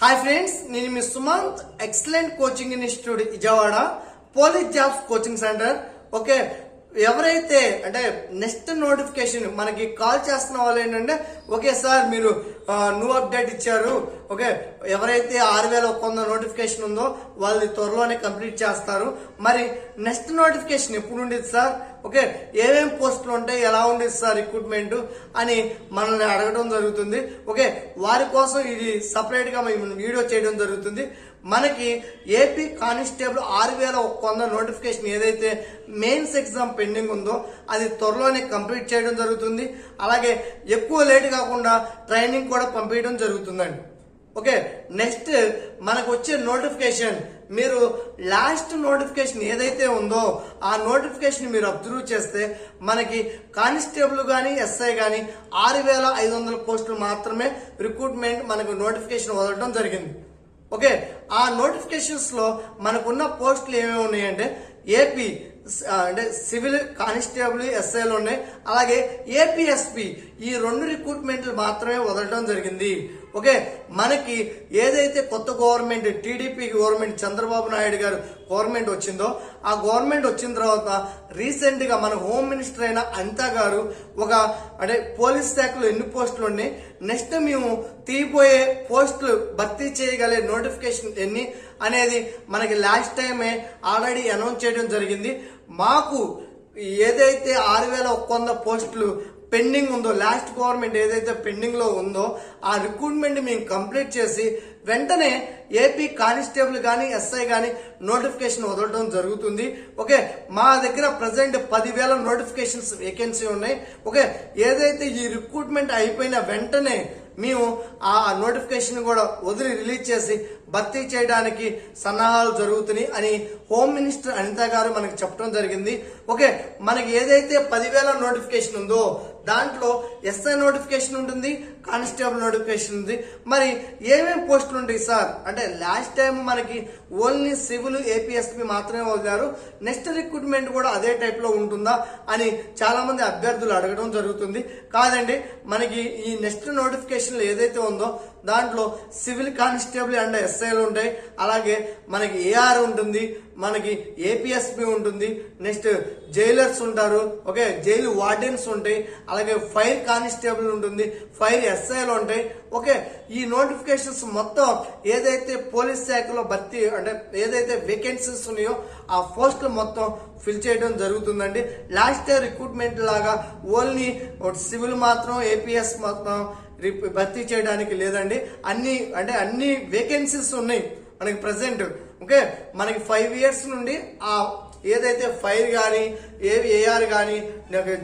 Hi friends నేను మీ Sumanth excellent coaching institute Vijayawada police jobs coaching centre okay ఎవరైతే అంటే next notification మనకి call చేస్తున్న వాళ్ళు ఏంటంటే ఓకే సార్ మీరు న్యూ అప్డేట్ ఇచ్చారు. ఓకే ఎవరైతే ఆరు వేల ఒక వంద నోటిఫికేషన్ ఉందో వాళ్ళు త్వరలోనే కంప్లీట్ చేస్తారు. మరి నెక్స్ట్ నోటిఫికేషన్ ఎప్పుడు ఉండేది సార్ ఓకే ఏమేమి పోస్టులు ఉంటాయి ఎలా ఉండేది సార్ రిక్రూట్మెంట్ అని మనల్ని అడగడం జరుగుతుంది. ఓకే వారి కోసం ఇది సపరేట్గా మేము వీడియో చేయడం జరుగుతుంది. మనకి ఏపీ కానిస్టేబుల్ ఆరు వేల వంద నోటిఫికేషన్ ఏదైతే మెయిన్స్ ఎగ్జామ్ పెండింగ్ ఉందో అది త్వరలోనే కంప్లీట్ చేయడం జరుగుతుంది. అలాగే ఎక్కువ లేట్ కాకుండా ట్రైనింగ్ కూడా పంపించడం జరుగుతుందండి. ఓకే నెక్స్ట్ మనకు వచ్చే నోటిఫికేషన్. మీరు లాస్ట్ నోటిఫికేషన్ ఏదైతే ఉందో ఆ నోటిఫికేషన్ మీరు అబ్జర్వ్ చేస్తే మనకి కానిస్టేబుల్ కానీ ఎస్ఐ కానీ ఆరు వేల ఐదు వందల పోస్టులు మాత్రమే రిక్రూట్మెంట్ మనకు నోటిఫికేషన్ వదలడం జరిగింది. ఓకే ఆ నోటిఫికేషన్స్లో మనకున్న పోస్టులు ఏమేమి ఉన్నాయంటే ఏపీ అంటే సివిల్ కానిస్టేబుల్ ఎస్ఐలు ఉన్నాయి. అలాగే ఏపీఎస్పి ఈ రెండు రిక్రూట్మెంట్లు మాత్రమే వదలడం జరిగింది. ఓకే మనకి ఏదైతే కొత్త government TDP government Chandrababu Naidu గారు గవర్నమెంట్ వచ్చిందో ఆ గవర్నమెంట్ వచ్చిన తర్వాత రీసెంట్గా మన హోమ్ మినిస్టర్ అయిన అనితా గారు ఒక అంటే పోలీస్ శాఖలో ఎన్ని పోస్టులు ఉన్నాయి? నెక్స్ట్ మేము తీయబోయే పోస్టులు భర్తీ చేయగలిగే నోటిఫికేషన్ ఎన్ని? అనేది మనకి లాస్ట్ టైమే ఆల్రెడీ అనౌన్స్ చేయడం జరిగింది. మాకు ఏదైతే ఆరు వేల ఒక్క వంద పోస్టులు పెండింగ్ ఉందో లాస్ట్ గవర్నమెంట్ ఏదైతే పెండింగ్లో ఉందో ఆ రిక్రూట్మెంట్ మేము కంప్లీట్ చేసి వెంటనే ఏపీ కానిస్టేబుల్ కానీ ఎస్ఐ కానీ నోటిఫికేషన్ వదలడం జరుగుతుంది. ఓకే మా దగ్గర ప్రజెంట్ పదివేల నోటిఫికేషన్స్ వేకెన్సీ ఉన్నాయి. ఓకే ఏదైతే ఈ రిక్రూట్మెంట్ అయిపోయిన వెంటనే మేము ఆ నోటిఫికేషన్ కూడా వదిలి రిలీజ్ చేసి భర్తీ చేయడానికి సన్నాహాలు జరుగుతున్నాయి అని హోమ్ మినిస్టర్ అనిత గారు మనకి చెప్పడం జరిగింది. ఓకే మనకి ఏదైతే పదివేల నోటిఫికేషన్ ఉందో దాంట్లో ఎస్ఐ నోటిఫికేషన్ ఉంటుంది కానిస్టేబుల్ నోటిఫికేషన్ ఉంది. మరి ఏమేమి పోస్టులు ఉంటాయి సార్? అంటే లాస్ట్ టైం మనకి ఓన్లీ సివిల్ ఏపీఎస్పి మాత్రమే వదిలారు. నెక్స్ట్ రిక్రూట్మెంట్ కూడా అదే టైప్లో ఉంటుందా అని చాలామంది అభ్యర్థులు అడగడం జరుగుతుంది. కాదండి మనకి ఈ నెక్స్ట్ నోటిఫికేషన్లు ఏదైతే ఉందో దాంట్లో సివిల్ కానిస్టేబుల్ అండ్ ఎస్ఐలు ఉంటాయి. అలాగే మనకి ఏఆర్ ఉంటుంది. మనకి ఏపీఎస్పి ఉంటుంది. నెక్స్ట్ జైలర్స్ ఉంటారు. ఓకే జైలు వార్డెన్స్ ఉంటాయి. అలాగే ఫైర్ కానిస్టేబుల్ ఉంటుంది. ఫైర్ ఎస్ఐలు ఉంటాయి. ఓకే ఈ నోటిఫికేషన్స్ మొత్తం ఏదైతే పోలీస్ శాఖలో భర్తీ అంటే ఏదైతే వేకెన్సీస్ ఉన్నాయో ఆ పోస్టులు మొత్తం ఫిల్ చేయడం జరుగుతుందండి. లాస్ట్ ఇయర్ రిక్రూట్మెంట్ లాగా ఓన్లీ సివిల్ మాత్రం ఏపీఎస్ మొత్తం భర్తీ చేయడానికి లేదండి. అన్ని అంటే అన్ని వేకెన్సీస్ ఉన్నాయి మనకి ప్రజెంట్ ఓకే? మనకి ఫైవ్ ఇయర్స్ నుండి ఆ ఏదైతే ఫైర్ కానీ ఏ ఏఆర్ కానీ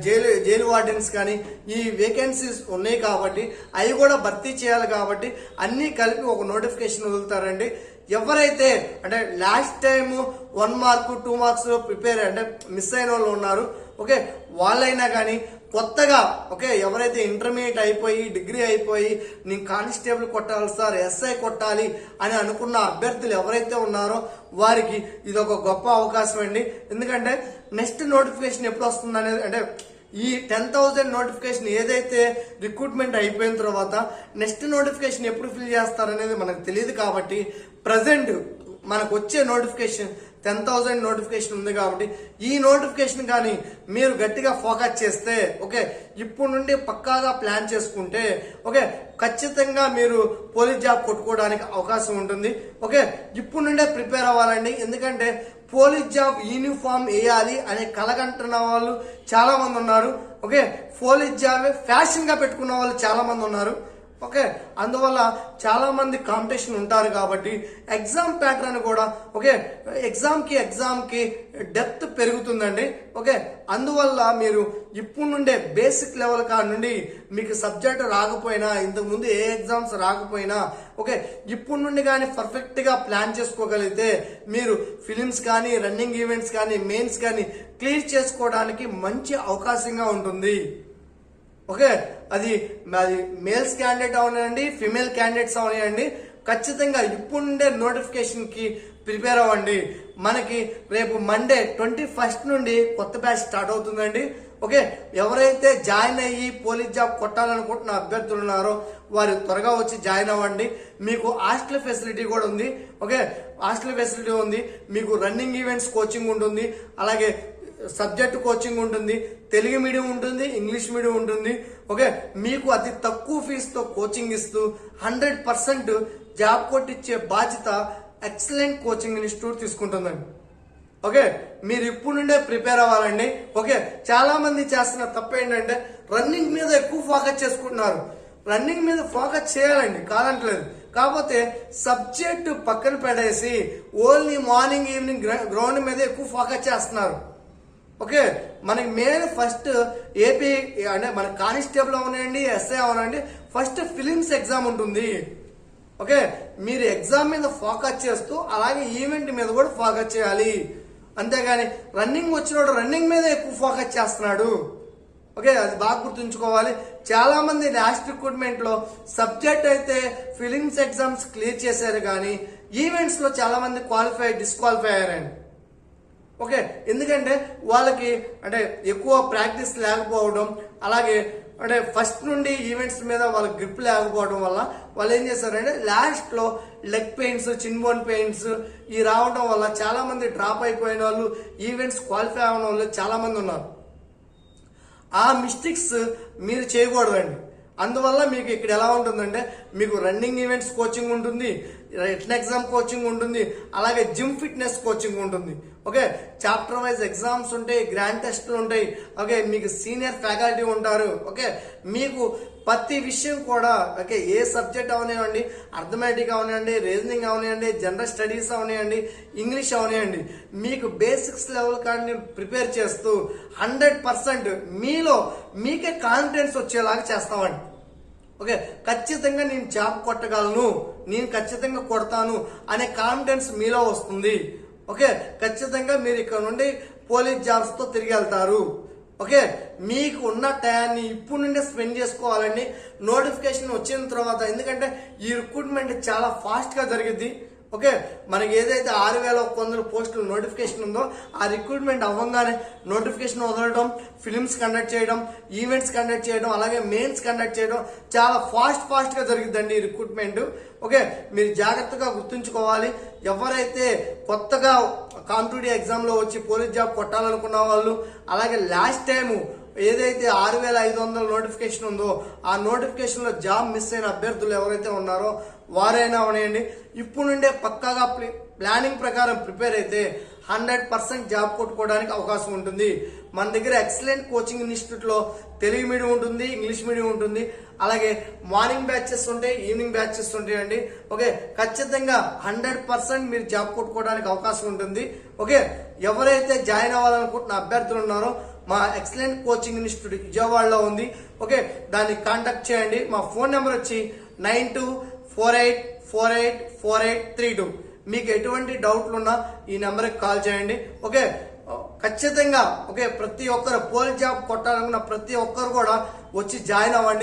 జైలు జైలు వార్డెన్స్ కానీ ఈ వేకెన్సీస్ ఉన్నాయి కాబట్టి అవి కూడా భర్తీ చేయాలి కాబట్టి అన్నీ కలిపి ఒక నోటిఫికేషన్ వదులుతారండి. ఎవరైతే అంటే last time one mark two marks prepare అంటే మిస్ అయిన వాళ్ళు ఉన్నారు ఓకే? వాళ్ళైనా కానీ కొత్తగా ఓకే ఎవరైతే ఇంటర్మీడియట్ అయిపోయి డిగ్రీ అయిపోయి నేను కానిస్టేబుల్ కొట్టాలి సార్ ఎస్ఐ కొట్టాలి అని అనుకున్న అభ్యర్థులు ఎవరైతే ఉన్నారో వారికి ఇది ఒక గొప్ప అవకాశం అండి. ఎందుకంటే నెక్స్ట్ నోటిఫికేషన్ ఎప్పుడు వస్తుంది అనేది అంటే ఈ టెన్ థౌజండ్ నోటిఫికేషన్ ఏదైతే రిక్రూట్మెంట్ అయిపోయిన తర్వాత నెక్స్ట్ నోటిఫికేషన్ ఎప్పుడు ఫిల్ చేస్తారనేది మనకు తెలియదు కాబట్టి ప్రజెంట్ మనకు వచ్చే నోటిఫికేషన్ టెన్ థౌసండ్ నోటిఫికేషన్ ఉంది కాబట్టి ఈ నోటిఫికేషన్ కానీ మీరు గట్టిగా ఫోకస్ చేస్తే ఓకే ఇప్పుడు నుండి పక్కాగా ప్లాన్ చేసుకుంటే ఓకే ఖచ్చితంగా మీరు పోలీస్ జాబ్ కొట్టుకోవడానికి అవకాశం ఉంటుంది. ఓకే ఇప్పుడు నుండే ప్రిపేర్ అవ్వాలండి. ఎందుకంటే పోలీస్ జాబ్ యూనిఫామ్ వేయాలి అనే కలగంటున్న వాళ్ళు చాలా మంది ఉన్నారు ఓకే పోలీస్ జాబ్ ఫ్యాషన్గా పెట్టుకున్న వాళ్ళు చాలా మంది ఉన్నారు. ఓకే? అందువల్ల చాలా మంది కాంపిటీషన్ ఉంటారు కాబట్టి ఎగ్జామ్ ప్యాటర్న్ కూడా ఓకే? ఎగ్జామ్కి ఎగ్జామ్కి డెప్త్ పెరుగుతుందండి ఓకే? అందువల్ల మీరు ఇప్పుడు నుండే బేసిక్ లెవెల్ కా నుండి మీకు సబ్జెక్ట్ రాకపోయినా ఇంతకుముందు ఏ ఎగ్జామ్స్ రాకపోయినా ఓకే? ఇప్పుడు నుండి కానీ పర్ఫెక్ట్గా ప్లాన్ చేసుకోగలిగితే మీరు ఫిలిమ్స్ కానీ రన్నింగ్ ఈవెంట్స్ కానీ మెయిన్స్ కానీ క్లియర్ చేసుకోవడానికి మంచి అవకాశంగా ఉంటుంది. ఓకే? అది అది మేల్స్ క్యాండిడేట్ అవనండి ఫిమేల్ క్యాండిడేట్స్ అవునాయండి ఖచ్చితంగా ఇప్పుడుండే నోటిఫికేషన్కి నోటిఫికేషన్కి ప్రిపేర్ అవ్వండి. మనకి రేపు మండే ట్వంటీ ఫస్ట్ నుండి కొత్త బ్యాచ్ స్టార్ట్ అవుతుందండి. ఓకే? ఎవరైతే జాయిన్ అయ్యి పోలీస్ జాబ్ కొట్టాలనుకుంటున్న అభ్యర్థులు ఉన్నారో వారు త్వరగా వచ్చి జాయిన్ అవ్వండి. మీకు హాస్టల్ ఫెసిలిటీ కూడా ఉంది. ఓకే? హాస్టల్ ఫెసిలిటీ ఉంది. మీకు రన్నింగ్ ఈవెంట్స్ కోచింగ్ ఉంటుంది. అలాగే సబ్జెక్ట్ కోచింగ్ ఉంటుంది తెలుగు మీడియం ఉంటుంది ఇంగ్లీష్ మీడియం ఉంటుంది. ఓకే మీకు అతి తక్కువ ఫీజుతో కోచింగ్ ఇస్తూ హండ్రెడ్ పర్సెంట్ జాబ్ కొట్టిచ్చే బాధ్యత ఎక్సలెంట్ కోచింగ్ ఇన్స్టిట్యూట్ తీసుకుంటుందండి. ఓకే మీరు ఇప్పుడు నుండే ప్రిపేర్ అవ్వాలండి. ఓకే చాలా మంది చేస్తున్న తప్పు ఏంటంటే రన్నింగ్ మీద ఎక్కువ ఫోకస్ చేసుకుంటున్నారు. రన్నింగ్ మీద ఫోకస్ చేయాలండి కాదంటలేదు. కాకపోతే సబ్జెక్టు పక్కన పెడేసి ఓన్లీ మార్నింగ్ ఈవినింగ్ గ్రౌండ్ మీద ఎక్కువ ఫోకస్ చేస్తున్నారు. ఓకే? మనకి మెయిన్ ఫస్ట్ ఏపీ అంటే మన కానిస్టేబుల్ అవనండి ఎస్ఐ అవనండి ఫస్ట్ ఫిలిమ్స్ ఎగ్జామ్ ఉంటుంది. ఓకే? మీరు ఎగ్జామ్ మీద ఫోకస్ చేస్తూ అలాగే ఈవెంట్ మీద కూడా ఫోకస్ చేయాలి. అంతేగాని రన్నింగ్ వచ్చినోడు రన్నింగ్ మీద ఎక్కువ ఫోకస్ చేస్తున్నాడు. ఓకే? అది బాగా గుర్తుంచుకోవాలి. చాలా మంది లాస్ట్ రిక్రూట్మెంట్లో సబ్జెక్ట్ అయితే ఫిలిమ్స్ ఎగ్జామ్స్ క్లియర్ చేశారు కానీ ఈవెంట్స్లో చాలా మంది క్వాలిఫై డిస్క్వాలిఫై అయ్యారండి. ఓకే ఎందుకంటే వాళ్ళకి అంటే ఎక్కువ ప్రాక్టీస్ లేకపోవడం అలాగే అంటే ఫస్ట్ నుండి ఈవెంట్స్ మీద వాళ్ళకి గ్రిప్ లేకపోవడం వల్ల వాళ్ళు ఏం చేశారంటే లాస్ట్లో leg pains chin bone pains ఈ రావడం వల్ల చాలా మంది డ్రాప్ అయిపోయిన వాళ్ళు ఈవెంట్స్ క్వాలిఫై అవ్వడం వాళ్ళు చాలా మంది ఉన్నారు. ఆ మిస్టేక్స్ మీరు చేయకూడదండి. అందువల్ల మీకు ఇక్కడ ఎలా ఉంటుందంటే మీకు రన్నింగ్ ఈవెంట్స్ కోచింగ్ ఉంటుంది రిటర్న్ ఎగ్జామ్ కోచింగ్ ఉంటుంది అలాగే జిమ్ ఫిట్నెస్ కోచింగ్ ఉంటుంది. ఓకే చాప్టర్ వైజ్ ఎగ్జామ్స్ ఉంటాయి గ్రాండ్ టెస్ట్లు ఉంటాయి. ఓకే మీకు సీనియర్ ఫ్యాకల్టీ ఉంటారు. ఓకే మీకు ప్రతి విషయం కూడా ఓకే ఏ సబ్జెక్ట్ అవనివ్వండి అర్థమెటిక్ అవనివ్వండి రీజనింగ్ అవనివ్వండి జనరల్ స్టడీస్ అవనివ్వండి ఇంగ్లీష్ అవనివ్వండి మీకు బేసిక్స్ లెవెల్ కానీ ప్రిపేర్ చేస్తూ హండ్రెడ్ పర్సెంట్ మీలో మీకే కాన్ఫిడెన్స్ వచ్చేలాగా చేస్తామండి. ఓకే ఖచ్చితంగా నేను జాబ్ కొట్టగలను నేను ఖచ్చితంగా కొడతాను అనే కాన్ఫిడెన్స్ మీలో వస్తుంది. ఓకే ఖచ్చితంగా మీరు ఇక్కడ నుండి పోలీస్ జాబ్స్తో తిరిగి వెళ్తారు. ఓకే మీకు ఉన్న టయాన్ని ఇప్పుడు నుండే స్పెండ్ చేసుకోవాలండి. నోటిఫికేషన్ వచ్చిన తర్వాత ఎందుకంటే ఈ రిక్రూట్మెంట్ చాలా ఫాస్ట్గా జరిగింది ఓకే మనకి ఏదైతే ఆరు వేల ఒక వందల పోస్టులు నోటిఫికేషన్ ఉందో ఆ రిక్రూట్మెంట్ అవ్వగానే నోటిఫికేషన్ వదలడం ఫిలిమ్స్ కండక్ట్ చేయడం ఈవెంట్స్ కండక్ట్ చేయడం అలాగే మెయిన్స్ కండక్ట్ చేయడం చాలా ఫాస్ట్ ఫాస్ట్గా జరిగిద్దండి ఈ రిక్రూట్మెంట్ ఓకే మీరు జాగ్రత్తగా గుర్తుంచుకోవాలి. ఎవరైతే కొత్తగా కాంపిటేటివ్ ఎగ్జామ్లో వచ్చి పోలీస్ జాబ్ కొట్టాలనుకున్న వాళ్ళు అలాగే లాస్ట్ టైం ఏదైతే ఆరు వేల ఐదు వందల నోటిఫికేషన్ ఉందో ఆ నోటిఫికేషన్లో జాబ్ మిస్ అయిన అభ్యర్థులు ఎవరైతే ఉన్నారో వారైనా అవనేయండి. ఇప్పుడు నుండే పక్కాగా ప్లానింగ్ ప్రకారం ప్రిపేర్ అయితే హండ్రెడ్ పర్సెంట్ జాబ్ కొట్టుకోవడానికి అవకాశం ఉంటుంది. మన దగ్గర ఎక్సలెంట్ కోచింగ్ ఇన్స్టిట్యూట్లో తెలుగు మీడియం ఉంటుంది ఇంగ్లీష్ మీడియం ఉంటుంది. అలాగే మార్నింగ్ బ్యాచెస్ ఉంటాయి ఈవినింగ్ బ్యాచెస్ ఉంటాయండి. ఓకే ఖచ్చితంగా హండ్రెడ్ పర్సెంట్ మీరు జాబ్ కొట్టుకోవడానికి అవకాశం ఉంటుంది. ఓకే ఎవరైతే జాయిన్ అవ్వాలనుకుంటున్న అభ్యర్థులు ఉన్నారో మా ఎక్సలెంట్ కోచింగ్ ఇన్స్టిట్యూట్ విజయవాడలో ఉంది. ఓకే దాన్ని కాంటాక్ట్ చేయండి. మా ఫోన్ నెంబర్ వచ్చి nine two four eight four eight four eight three two. మీకు ఎటువంటి డౌట్లు ఉన్నా ఈ నెంబర్కి కాల్ చేయండి. ఓకే? ఖచ్చితంగా ఓకే ప్రతి ఒక్కరు పోలీస్ జాబ్ కొట్టాలనుకున్న ప్రతి ఒక్కరు కూడా వచ్చి జాయిన్ అవ్వండి.